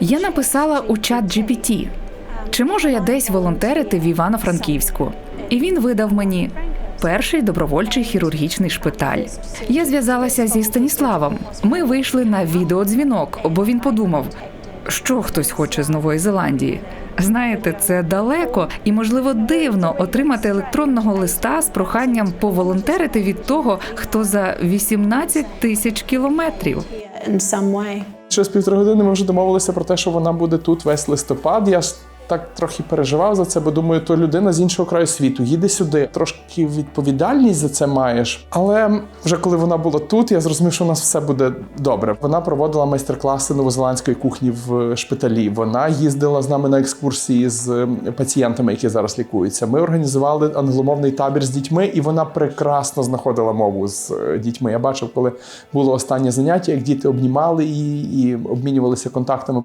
Я написала у чат GPT, чи можу я десь волонтерити в Івано-Франківську? І він видав мені перший добровольчий хірургічний шпиталь. Я зв'язалася зі Станіславом. Ми вийшли на відеодзвінок, бо він подумав, що хтось хоче з Нової Зеландії. Знаєте, це далеко і, можливо, дивно отримати електронного листа з проханням поволонтерити від того, хто за 18 тисяч кілометрів. Через півтори години ми вже домовилися про те, що вона буде тут весь листопад. Я так трохи переживав за це, бо думаю, то людина з іншого краю світу їде сюди. Трошки відповідальність за це маєш. Але вже коли вона була тут, я зрозумів, що у нас все буде добре. Вона проводила майстер-класи новозеландської кухні в шпиталі. Вона їздила з нами на екскурсії з ем, пацієнтами, які зараз лікуються. Ми організували англомовний табір з дітьми, і вона прекрасно знаходила мову з е, дітьми. Я бачив, коли було останнє заняття, як діти обнімали її і обмінювалися контактами.